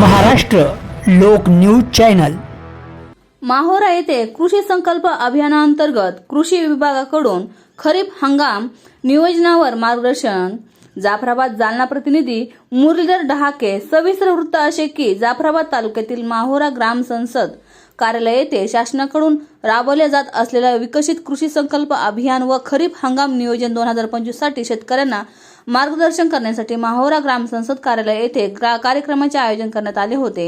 महाराष्ट्र लोक news channel. माहोरा येथे कृषी संकल्प अभियानांतर्गत कृषी विभागाकडून खरीप हंगाम नियोजनावर मार्गदर्शन. जाफराबाद जालना प्रतिनिधी मुरलीधर डहाके सविस्तर वृत्त असे की जाफराबाद तालुक्यातील माहोरा ग्राम संसद कार्यालय येथे शासनाकडून राबवल्या जात असलेल्या विकसित कृषी संकल्प अभियान व खरीप हंगाम नियोजन दोन हजार पंचवीससाठी शेतकऱ्यांना मार्गदर्शन करण्यासाठी माहोरा ग्राम संसद कार्यालय येथे कार्यक्रमाचे आयोजन करण्यात आले होते.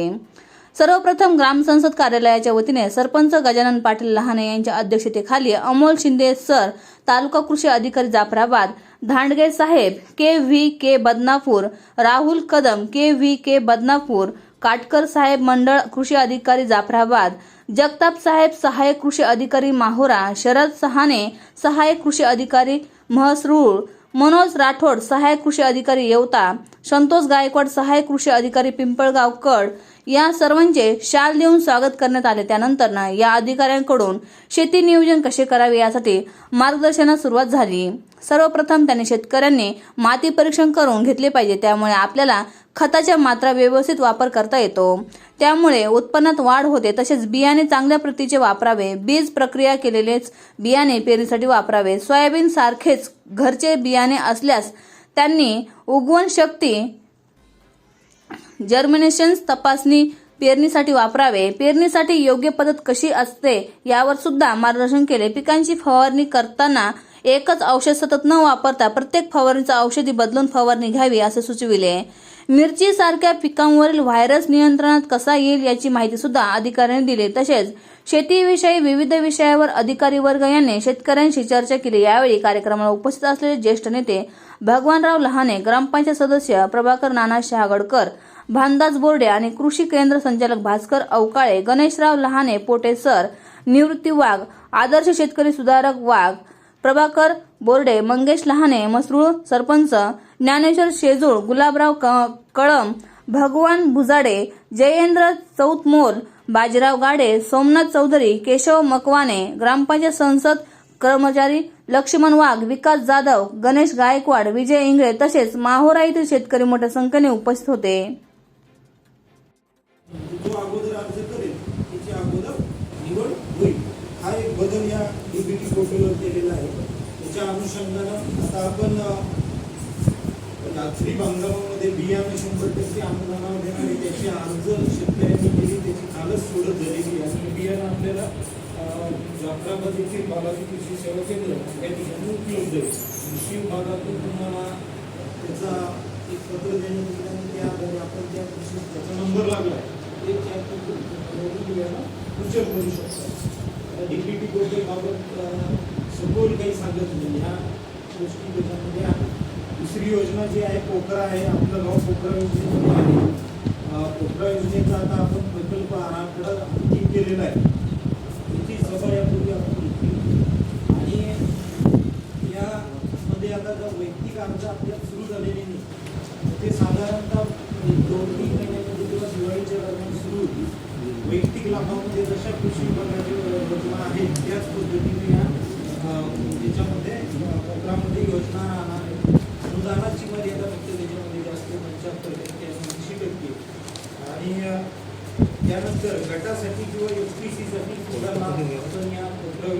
सर्वप्रथम ग्रामसंसद कार्यालयाच्या वतीने सरपंच गजानन पाटील लहाने यांच्या अध्यक्षतेखाली अमोल शिंदे सर तालुका कृषी अधिकारी जाफराबाद धांडगे साहेब K V K Badnapur Rahul Kadam K V K Badnapur Katkar साहेब मंडळ कृषी अधिकारी जाफराबाद जगताप साहेब सहाय्यक कृषी अधिकारी माहोरा शरद सहाने सहाय्यक कृषी अधिकारी महसरूळ मनोज राठोड सहाय्यक कृषी अधिकारी येवता संतोष गायकवाड सहाय्यक कृषी अधिकारी पिंपळगाव कड या सर्वांचे शाल देऊन स्वागत करण्यात आले. त्यानंतर या अधिकाऱ्यांकडून शेती नियोजन कसे करावे यासाठी मार्गदर्शनास सुरुवात झाली. सर्वप्रथम त्यांनी शेतकऱ्यांनी माती परीक्षण करून घेतले पाहिजे. त्यामुळे आपल्याला खताच्या मात्रा व्यवस्थित वापर करता येतो. त्यामुळे उत्पन्नात वाढ होते. तसेच बियाणे चांगल्या प्रतीचे वापरावे. बीज प्रक्रिया केलेलेच बियाणे पेरणीसाठी वापरावे. सोयाबीन सारखेच घरचे बियाणे असल्यास त्यांनी उगवण शक्ती जर्मिनेशन तपासणी पेरणीसाठी वापरावे. पेरणीसाठी योग्य पद्धत कशी असते यावर सुद्धा मार्गदर्शन केले. पिकांची फवारणी करताना एकच औषध सतत न वापरता प्रत्येक फवारणीचा औषधी बदलून फवारणी घ्यावी असे सुचविले. मिरची सारख्या पिकांवरील व्हायरस नियंत्रणात कसा येईल याची माहिती सुद्धा अधिकाऱ्यांनी दिली. तसेच शेतीविषयी विविध विषयावर अधिकारी वर्ग यांनी शेतकऱ्यांशी चर्चा केली. यावेळी कार्यक्रमाला उपस्थित असलेले ज्येष्ठ नेते भगवानराव लहाने ग्रामपंचायत सदस्य प्रभाकर नाना शहागडकर भानदास बोर्डे आणि कृषी केंद्र संचालक भास्कर अवकाळे गणेशराव लहाने पोटे सर निवृत्ती वाघ आदर्श शेतकरी सुधारक वाघ प्रभाकर बोर्डे मंगेश लहाने मसरूळ सरपंच ज्ञानेश्वर शेजूळ गुलाबराव क- कळम भगवान भुजाडे जयेंद्र चौतमोल बाजीराव गाडे सोमनाथ चौधरी केशव मकवाने ग्रामपंचायत संसद कर्मचारी लक्ष्मण वाघ विकास जाधव गणेश गायकवाड विजय इंगळे तसेच माहोरा येथील शेतकरी मोठ्या संख्येने उपस्थित होते. हा एक बदल या केलेला आहे. त्याच्या अनुषंगानं आता आपण अ, खरीप बियाणे शंभर टक्के अनुदानावर देणार त्याची अर्ज शेतकऱ्यांनी केली त्याची कालच सोडत झालेली आहे. आणि बियाणं आपल्याला अ, जाफराबाद येथील बालाजी कृषी सेवा केंद्र या ठिकाणी उपलब्ध आहे. कृषी विभागातून तुम्हाला त्याचा एक पत्र देण्यात येईल आणि त्या आधारे आपण त्या कृषी त्याचा नंबर लागला आहे. ते त्या बियाणं उच्चार करू शकतो. डी पी टी गोटेबाबत सखोल काही सांगत नाही. ह्या गोष्टी त्याच्यामध्ये आहे दुसरी योजना जी आहे पोखरा आहे आपलं गाव पोखरा योजनेचं आहे. पोखरा योजनेचा आता आपण प्रकल्प आराखडा अंतिम केलेला आहे. त्याची सभा यापूर्वी आपण घेतली. आणि यामध्ये आता जर वैयक्तिक अर्ज आपल्या सुरू झालेली नाही ते साधारणतः म्हणजे दोन तीन महिन्यामध्ये किंवा दिवाळीच्या दरम्यान सुरू होती वैयक्तिक लाभामध्ये जशा कृषी विभागाची योजना आहेत त्याच पद्धतीने या त्याच्यामध्ये याच्यामध्ये अ, योजना राहणार आहे अनुदानाची मर्यादा फक्त त्याच्यामध्ये जास्त पंच्याहत्तर टक्के आणि ऐंशी टक्के आणि अ, त्यानंतर गटासाठी किंवा एस पी सीसाठी थोडा आपण या पत्र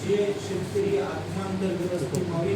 जे शेतकरी आत्मांतर्गत असतो मावी